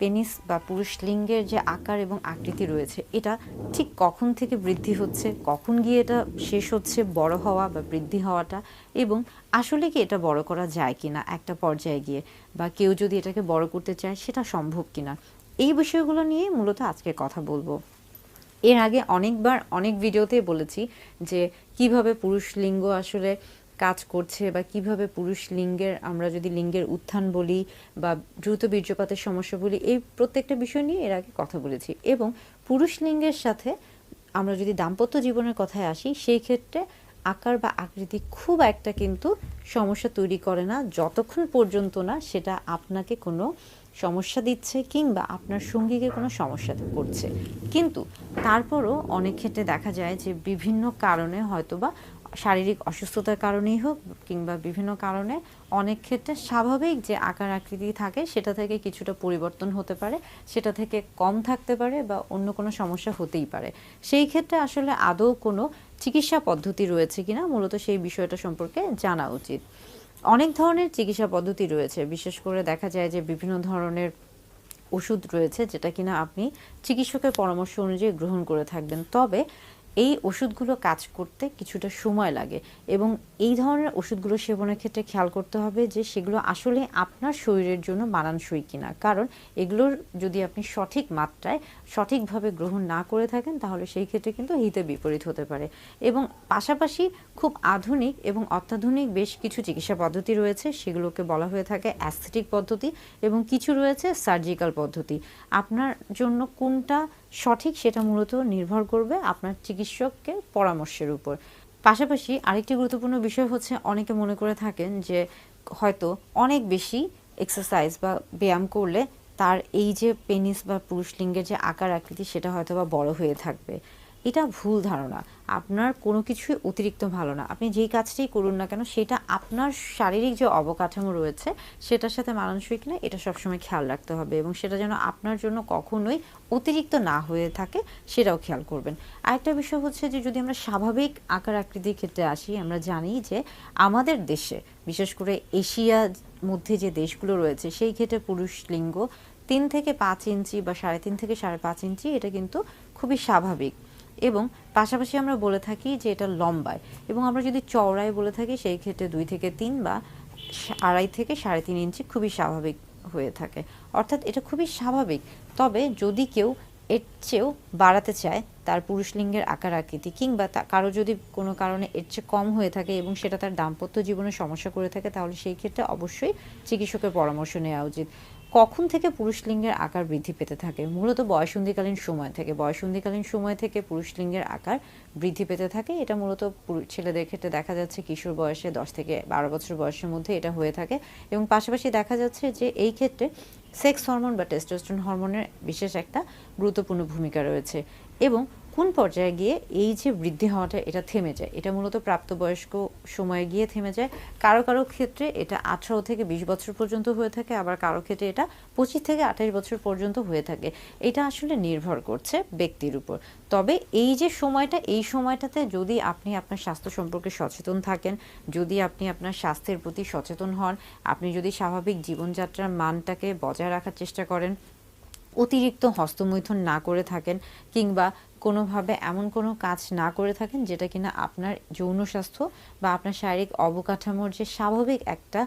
Penis বা পুরুষ লিঙ্গের যে আকার এবং আকৃতি রয়েছে, এটা ঠিক কখন থেকে বৃদ্ধি হচ্ছে, কখন গিয়ে এটা শেষ হচ্ছে, বড় হওয়া বা বৃদ্ধি হওয়াটা, এবং আসলে কি এটা বড় করা যায় কি না একটা পর্যায়ে গিয়ে, বা কেউ যদি এটাকে বড় করতে চায় সেটা সম্ভব কিনা, এই বিষয়গুলো নিয়ে মূলত আজকে কথা বলব। এর আগে অনেকবার অনেক ভিডিওতে বলেছি যে কীভাবে পুরুষ লিঙ্গ আসলে কাজ করছে বা কীভাবে পুরুষ লিঙ্গের, আমরা যদি লিঙ্গের উত্থান বলি বা দ্রুত বীর্যপাতের সমস্যা বলি, এই প্রত্যেকটা বিষয় নিয়ে এর আগে কথা বলেছি। এবং পুরুষ লিঙ্গের সাথে আমরা যদি দাম্পত্য জীবনের কথায় আসি, সেই ক্ষেত্রে আকার বা আকৃতি খুব একটা কিন্তু সমস্যা তৈরি করে না, যতক্ষণ পর্যন্ত না সেটা আপনাকে কোনো সমস্যা দিচ্ছে কিংবা আপনার সঙ্গীকে কোনো সমস্যাতে করছে। কিন্তু তারপরও অনেক ক্ষেত্রে দেখা যায় যে বিভিন্ন কারণে হয়তোবা শারীরিক অসুস্থতার কারণেই হোক কিংবা বিভিন্ন কারণে, অনেক ক্ষেত্রে স্বাভাবিক যে আকার আকৃতি থাকে সেটা থেকে কিছুটা পরিবর্তন হতে পারে, সেটা থেকে কম থাকতে পারে বা অন্য কোনো সমস্যা হতেই পারে। সেই ক্ষেত্রে আসলে আদৌ কোনো চিকিৎসা পদ্ধতি রয়েছে কিনা মূলত সেই বিষয়টা সম্পর্কে জানা উচিত। অনেক ধরনের চিকিৎসা পদ্ধতি রয়েছে, বিশেষ করে দেখা যায় যে বিভিন্ন ধরনের ওষুধ রয়েছে যেটা কিনা আপনি চিকিৎসকের পরামর্শ অনুযায়ী গ্রহণ করে থাকবেন। তবে এই ওষুধগুলো কাজ করতে কিছুটা সময় লাগে এবং এই ধরনের ওষুধগুলো সেবনের ক্ষেত্রে খেয়াল করতে হবে যে সেগুলো আসলে আপনার শরীরের জন্য মানানসই কিনা। কারণ এগুলোর যদি আপনি সঠিক মাত্রায় সঠিকভাবে গ্রহণ না করে থাকেন, তাহলে সেই ক্ষেত্রে কিন্তু হিতে বিপরীত হতে পারে। এবং পাশাপাশি খুব আধুনিক এবং অত্যাধুনিক বেশ কিছু চিকিৎসা পদ্ধতি রয়েছে। সেগুলোকে বলা হয়ে থাকে অ্যাস্থেটিক পদ্ধতি এবং কিছু রয়েছে সার্জিক্যাল পদ্ধতি। আপনার জন্য কোনটা সঠিক সেটা মূলত নির্ভর করবে আপনার চিকিৎসককে পরামর্শের উপর। পাশাপাশি আরেকটি গুরুত্বপূর্ণ বিষয় হচ্ছে, অনেকে মনে করে থাকেন যে হয়তো অনেক বেশি এক্সারসাইজ বা ব্যায়াম করলে তার এই যে পেনিস বা পুরুষ লিঙ্গের যে আকার আকৃতি, সেটা হয়তো বা বড় হয়ে থাকবে। এটা ভুল ধারণা। আপনার কোনো কিছুই অতিরিক্ত ভালো না। আপনি যেই কাজটাই করুন না কেন, সেটা আপনার শারীরিক যে অবকাঠামো রয়েছে, সেটার সাথে মানানসই কিনা, এটা সবসময় খেয়াল রাখতে হবে এবং সেটা যেন আপনার জন্য কখনোই অতিরিক্ত না হয়ে থাকে, সেটাও খেয়াল করবেন। আরেকটা বিষয় হচ্ছে যে, যদি আমরা স্বাভাবিক আকার আকৃতির ক্ষেত্রে আসি, আমরা জানি যে, আমাদের দেশে, বিশেষ করে এশিয়ার মধ্যে যে দেশগুলো রয়েছে, সেই ক্ষেত্রে পুরুষ লিঙ্গ তিন থেকে পাঁচ ইঞ্চি বা সাড়ে তিন থেকে সাড়ে পাঁচ ইঞ্চি, এটা কিন্তু খুবই স্বাভাবিক। এবং পাশাপাশি আমরা বলে থাকি যে এটা লম্বায় এবং আমরা যদি চওড়ায় বলে থাকি, সেই ক্ষেত্রে দুই থেকে তিন বা আড়াই থেকে সাড়ে তিন ইঞ্চি খুবই স্বাভাবিক হয়ে থাকে। অর্থাৎ এটা খুবই স্বাভাবিক। তবে যদি কেউ এর চেয়েও বাড়াতে চায়, তার পুরুষ লিঙ্গের আকার আকৃতি কিংবা তা, কারও যদি কোনো কারণে এর চেয়ে কম হয়ে থাকে এবং সেটা তার দাম্পত্য জীবনে সমস্যা করে থাকে, তাহলে সেই ক্ষেত্রে অবশ্যই চিকিৎসকের পরামর্শ নেওয়া উচিত। কখন থেকে পুরুষ লিঙ্গের আকার বৃদ্ধি পেতে থাকে? মূলত বয়সন্ধিকালীন সময় থেকে। বয়সন্ধিকালীন সময় থেকে পুরুষ লিঙ্গের আকার বৃদ্ধি পেতে থাকে। এটা মূলত ছেলেদের ক্ষেত্রে দেখা যাচ্ছে কিশোর বয়সে দশ থেকে বারো বছর বয়সের মধ্যে এটা হয়ে থাকে এবং পাশাপাশি দেখা যাচ্ছে যে এই ক্ষেত্রে সেক্স হরমোন বা টেস্টোস্টেরন হরমোনের বিশেষ একটা গুরুত্বপূর্ণ ভূমিকা রয়েছে এবং কোন পর্যায়ে গিয়ে এই যে বৃদ্ধি হওয়াটা, এটা থেমে যায়? এটা মূলত প্রাপ্তবয়স্ক সময়ে গিয়ে থেমে যায়। কারও কারও ক্ষেত্রে এটা আঠারো থেকে বিশ বছর পর্যন্ত হয়ে থাকে, আবার কারও ক্ষেত্রে এটা পঁচিশ থেকে আঠাশ বছর পর্যন্ত হয়ে থাকে। এটা আসলে নির্ভর করছে ব্যক্তির উপর। তবে এই যে সময়টা, এই সময়টাতে যদি আপনি আপনার স্বাস্থ্য সম্পর্কে সচেতন থাকেন, যদি আপনি আপনার স্বাস্থ্যের প্রতি সচেতন হন, আপনি যদি স্বাভাবিক জীবনযাত্রার মানটাকে বজায় রাখার চেষ্টা করেন, অতিরিক্ত হস্তমৈথুন না করে থাকেন, কিংবা কোনোভাবে এমন কোনো কাজ না করে থাকেন যেটা কিনা আপনার যৌন স্বাস্থ্য বা আপনার শারীরিক অবকাঠামোর যে স্বাভাবিক একটা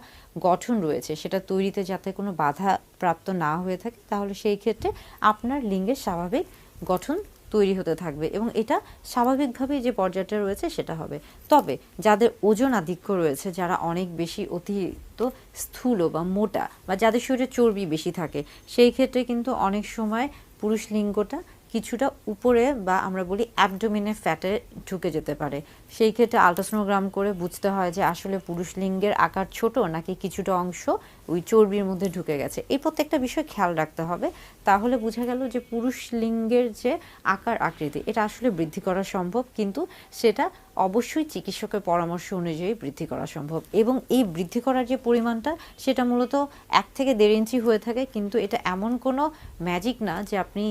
গঠন রয়েছে সেটা তৈরিতে যাতে কোনো বাধা প্রাপ্ত না হয়ে থাকে, তাহলে সেই ক্ষেত্রে আপনার লিঙ্গের স্বাভাবিক গঠন তৈরি হতে থাকবে এবং এটা স্বাভাবিকভাবেই যে পর্যায়টা রয়েছে সেটা হবে। তবে যাদের ওজন আধিক্য রয়েছে, যারা অনেক বেশি অতিরিক্ত স্থূল বা মোটা বা যাদের শরীরে চর্বি বেশি থাকে, সেই ক্ষেত্রে কিন্তু অনেক সময় পুরুষ লিঙ্গটা কিছুটা উপরে বা আমরা বলি অ্যাবডোমিনে ফ্যাটে ঢুকে যেতে পারে। সেই ক্ষেত্রে আলট্রাসোনোগ্রাম করে বুঝতে হয় যে আসলে পুরুষ লিঙ্গের আকার ছোট নাকি কিছুটা অংশ ওই চর্বির মধ্যে ঢুকে গেছে। এই প্রত্যেকটা বিষয় খেয়াল রাখতে হবে। তাহলে বোঝা গেল যে পুরুষ লিঙ্গের যে আকার আকৃতি, এটা আসলে বৃদ্ধি করা সম্ভব, কিন্তু সেটা অবশ্যই চিকিৎসকের পরামর্শ অনুযায়ী বৃদ্ধি করা সম্ভব। এবং এই বৃদ্ধি করার যে পরিমাণটা, সেটা মূলত এক থেকে দেড় ইঞ্চি হয়ে থাকে, কিন্তু এটা এমন কোনো ম্যাজিক না যে আপনি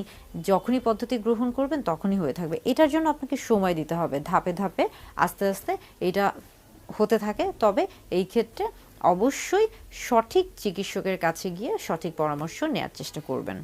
যখনই পদ্ধতি গ্রহণ করবেন তখনই হয়ে থাকবে। এটার জন্য আপনাকে সময় দিতে হবে, ধাপে ধাপে, আস্তে আস্তে এটা হতে থাকে। তবে এই ক্ষেত্রে অবশ্যই সঠিক চিকিৎসকের কাছে গিয়ে সঠিক পরামর্শ নেওয়ার চেষ্টা করবেন।